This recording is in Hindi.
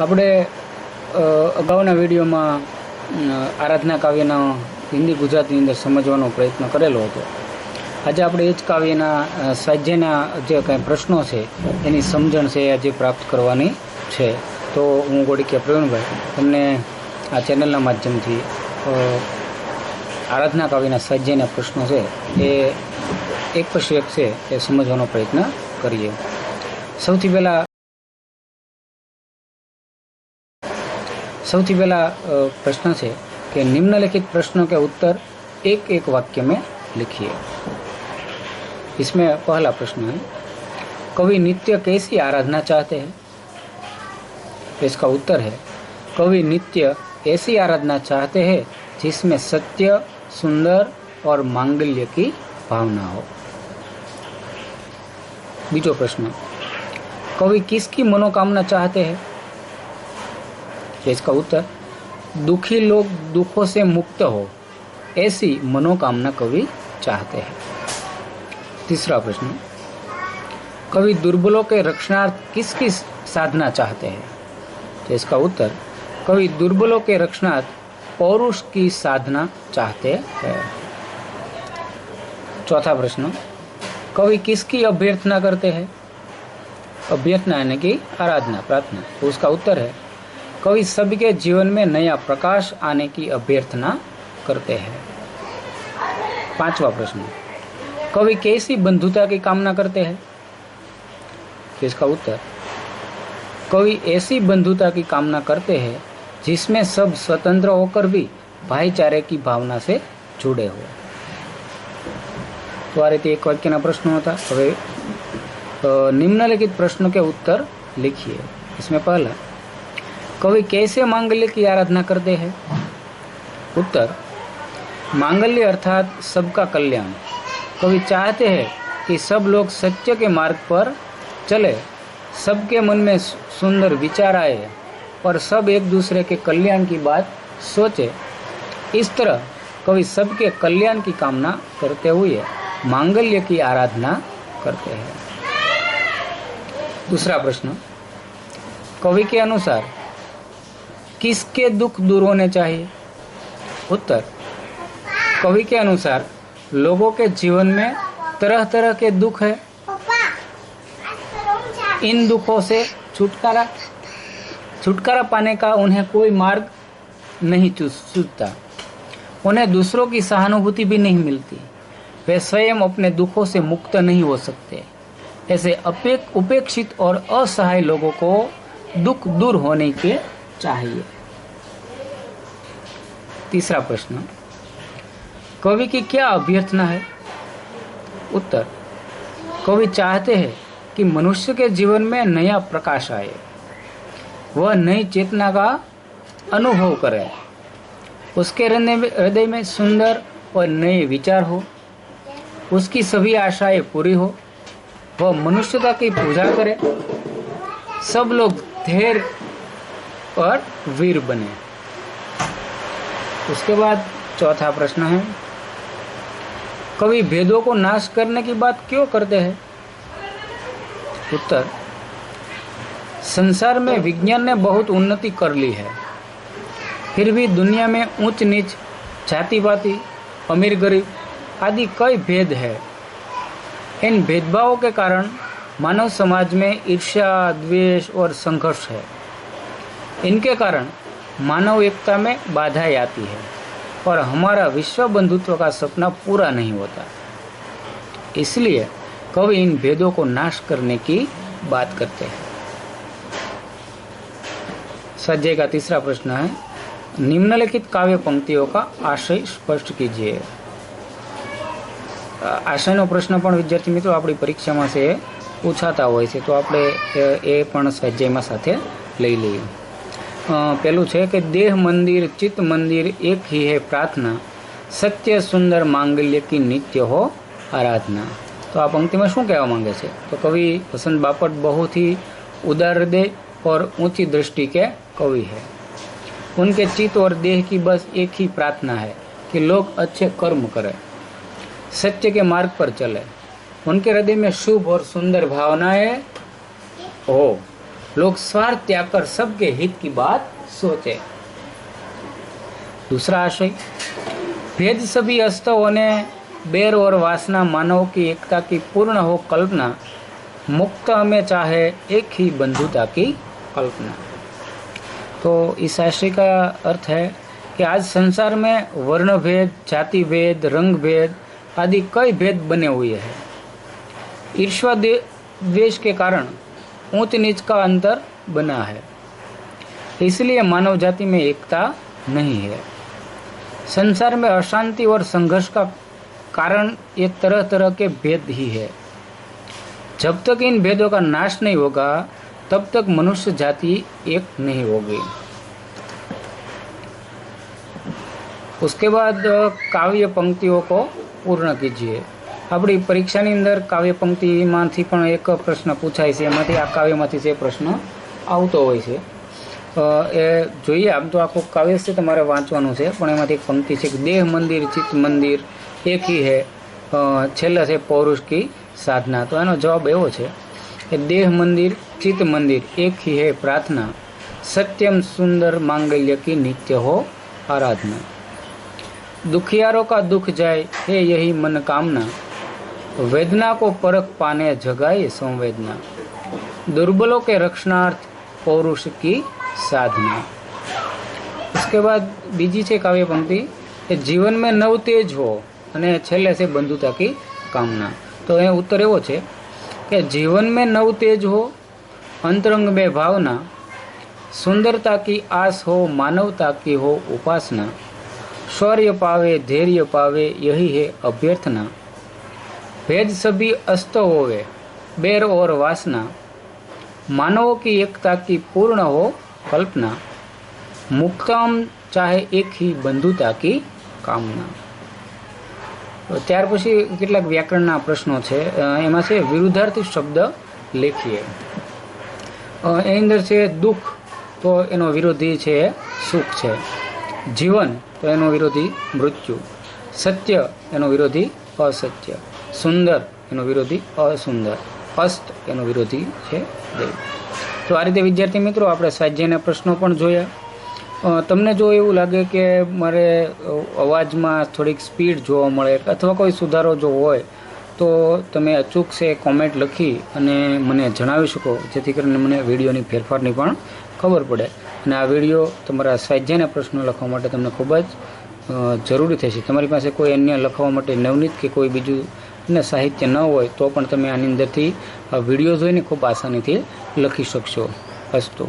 આપણે અગાઉના વિડીયોમાં આરાધના કાવ્યના હિન્દી ગુજરાતીની અંદર સમજવાનો પ્રયત્ન કરેલો હતો. આજે આપણે એ જ કાવ્યના અ, જે કાંઈ પ્રશ્નો છે એની સમજણ છે એ આજે પ્રાપ્ત કરવાની છે. તો હું ગોડિકિયા પ્રવીણભાઈ તમને આ ચેનલના માધ્યમથી આરાધના કાવ્યના સાજ્યના પ્રશ્નો છે એ એક પછી એક છે એ સમજવાનો પ્રયત્ન કરીએ. સૌથી પહેલાં सौ पहला प्रश्न से कि निम्नलिखित प्रश्नों के उत्तर एक एक वाक्य में लिखिए इसमें पहला प्रश्न है कवि नित्य कैसी आराधना चाहते हैं इसका उत्तर है कवि नित्य ऐसी आराधना चाहते हैं जिसमें सत्य सुंदर और मांगल्य की भावना हो बीजो प्रश्न कवि किसकी मनोकामना चाहते हैं इसका उत्तर, दुखी लोग दुखों से मुक्त हो, ऐसी मनोकामना कवि चाहते हैं। तीसरा प्रश्न, कवि दुर्बलों के रक्षणार्थ किसकी साधना चाहते हैं? तो इसका उत्तर, कवि दुर्बलों के रक्षणार्थ पौरुष की साधना चाहते हैं। चौथा प्रश्न, कवि किसकी अभ्यर्थना करते हैं? अभ्यर्थना यानी कि आराधना, प्रार्थना। तो उसका उत्तर है कवि सबके जीवन में नया प्रकाश आने की अभ्यर्थना करते हैं। पांचवा प्रश्न। कवि कैसी बंधुता की कामना करते हैं? इसका उत्तर। कवि ऐसी बंधुता की कामना करते हैं, जिसमें सब स्वतंत्र होकर भी ભાઈચારે કી ભાવના સે જોડે હો તો આ एक वाक्य વાક્યના प्रश्न होता। હવે निम्नलिखित પ્રશ્નો के उत्तर लिखिए। इसमें पहला कवि कैसे मांगल्य की आराधना करते हैं? उत्तर, मांगल्य अर्थात सबका कल्याण। कवि चाहते हैं कि सब लोग सत्य के मार्ग पर चले, सबके मन में सुंदर विचार आए और सब एक दूसरे के कल्याण की बात सोचे। इस तरह कवि सबके कल्याण की कामना करते हुए मांगल्य की आराधना करते हैं। दूसरा प्रश्न, कवि के अनुसार किसके दुख दूर होने चाहिए? उत्तर। कवि के अनुसार, लोगों के जीवन में तरह तरह के दुख है। इन दुखों से छुटकारा छुटकारा पाने का उन्हें कोई मार्ग नहीं चू- सूझता उन्हें दूसरों की सहानुभूति भी नहीं मिलती। वे स्वयं अपने दुखों से मुक्त नहीं हो सकते। ऐसे अपेक उपेक्षित और असहाय लोगों को दुख दूर होने के चाहिए। तीसरा प्रश्न, कवि की क्या अभ्यर्थना है? उत्तर, कवि चाहते हैं कि मनुष्य के जीवन में नया प्रकाश आए। वह नई चेतना का अनुभव करे। उसके हृदय में सुंदर और नए विचार हो। उसकी सभी आशाएँ पूरी हो। वह मनुष्यता की पूजा करे। सब लोग धैर्य और वीर बने। उसके बाद चौथा प्रश्न है कवि भेदों को नाश करने की बात क्यों करते हैं? उत्तर, संसार में विज्ञान ने बहुत उन्नति कर ली है। फिर भी दुनिया में ऊंच नीच जाति पाति अमीर गरीब आदि कई भेद है। इन भेदभावों के कारण मानव समाज में ईर्ष्या, द्वेष और संघर्ष है। इनके कारण मानव एकता में बाधाएं आती है और हमारा विश्व बंधुत्व का सपना पूरा नहीं होता इसलिए कवि इन भेदों को नाश करने की बात करते हैं सज्जय का तीसरा प्रश्न है निम्नलिखित काव्य पंक्तियों का आशय स्पष्ट कीजिए આ- આશયનો પ્રશ્ન પણ વિદ્યાર્થી મિત્રો આપણી પરીક્ષામાં છે એ પૂછાતા હોય છે તો આપણે એ- એ પણ સ્વાધ્યાયમાં સાથે લઈ લઈએ અ, પેલું છે કે દેહ મંદિર ચિત્ત મંદિર એક ही है प्रार्थना સત્ય સુંદર માંગલ્ય કી નિત્ય હો આરાધના તો આ પંક્તિમાં શું કહેવા માંગે છે તો કવિ વસંત બાપટ बहुत ही उदार हृदय और ऊंची दृष्टि के कवि है उनके चित्त और देह की बस एक ही प्रार्थना है कि लोग अच्छे कर्म करें सत्य के मार्ग पर चले उनके हृदय में शुभ और सुंदर भावनाएं हो लोग स्वार्थ त्याग कर सबके हित की बात सोचे। दूसरा आशय, भेद सभी अस्तों ने बेर और वासना मानव की एकता की पूर्ण हो कल्पना, मुक्त हमें चाहे एक ही बंधुता की कल्पना। तो इस आशय का अर्थ है कि आज संसार में वर्ण भेद जाति भेद रंग भेद आदि कई भेद बने हुए हैं। ईर्ष्या दे- द्वेष के कारण ऊंच नीच का अंतर बना है। इसलिए मानव जाति में एकता नहीं है। संसार में अशांति और संघर्ष का कारण ये तरह तरह के भेद ही है। जब तक इन भेदों का नाश नहीं होगा, तब तक मनुष्य जाति एक नहीं होगी। उसके बाद काव्य पंक्तियों को पूर्ण कीजिए। આપણી પરીક્ષાની અંદર કાવ્ય પંક્તિમાંથી પણ એક પ્રશ્ન પૂછાય છે. એમાંથી આ કાવ્યમાંથી જે પ્રશ્ન આવતો હોય છે. એ જોઈએ આમ તો આખું કાવ્ય છે તમારે વાંચવાનું છે. પણ એમાંથી પંક્તિ છે દેહ મંદિર, ચિત્ત મંદિર, એક હી. હે છેલ્લા છે પૌરુષ કી સાધના. તો એનો જવાબ એવો છે કે દેહ મંદિર, ચિત્ત મંદિર, એક હી હે પ્રાર્થના, સત્યમ સુંદર માંગલ્ય કી નિત્ય હો આરાધના. દુખિયારો કા દુઃખ જાય, હે યહી મન કામના. वेदना को परख पाने जगाए संवेदना दुर्बलों के रक्षणार्थ पौरुष की साधना उसके बाद બીજી છે કાવ્ય પંક્તિ કે જીવન में નવ તેજ હો અને છેલ્લે છે બંધુતા की कामना તો એ ઉત્તર એવો છે કે जीवन में नव तेज हो अंतरंग में भावना सुंदरता की आस हो मानवता की हो उपासना शौर्य पावे धैर्य पावे यही है अभ्यर्थना ભેદ સભી અસ્ત હોવે, બેર ઓર વાસના. માનવો કી એકતા કી પૂર્ણ હો કલ્પના. મુક્તમ ચાહે એક હી બંધુતા કી કામના. ત્યાર પછી કેટલાક વ્યાકરણના પ્રશ્નો છે. એમાં છે વિરુદ્ધાર્થી શબ્દ લેખીએ. એની અંદર છે દુઃખ, તો એનો વિરોધી છે સુખ છે. જીવન, તો એનો વિરોધી મૃત્યુ. સત્ય, એનો વિરોધી અસત્ય. સુંદર, એનો વિરોધી, અસુંદર. અસ્ત, એનો વિરોધી છે દૈવ. તો આ રીતે વિદ્યાર્થી મિત્રો, આપણે સ્વાધ્યાયના પ્રશ્નો પણ જોયા. તમને જો એવું લાગે કે મારે અવાજમાં થોડીક સ્પીડ જોવા મળે અથવા કોઈ સુધારો જો હોય, તો તમે અચૂક છે કોમેન્ટ લખી અને મને જણાવી શકો, જેથી કરીને મને વિડીયોની ફેરફારની પણ ખબર પડે. અને આ વીડિયો તમારા સ્વાધ્યાયના પ્રશ્નો લખવા માટે તમને ખૂબ જ જરૂરી થશે. તમારી પાસે કોઈ અન્ય લખવા માટે નવનીત કે કોઈ બીજું ને સાહિત્ય ન હોય તો પણ તમે આની અંદરથી વીડિયો જોઈને ખૂબ આસાનીથી લખી શકશો. અસ્તુ.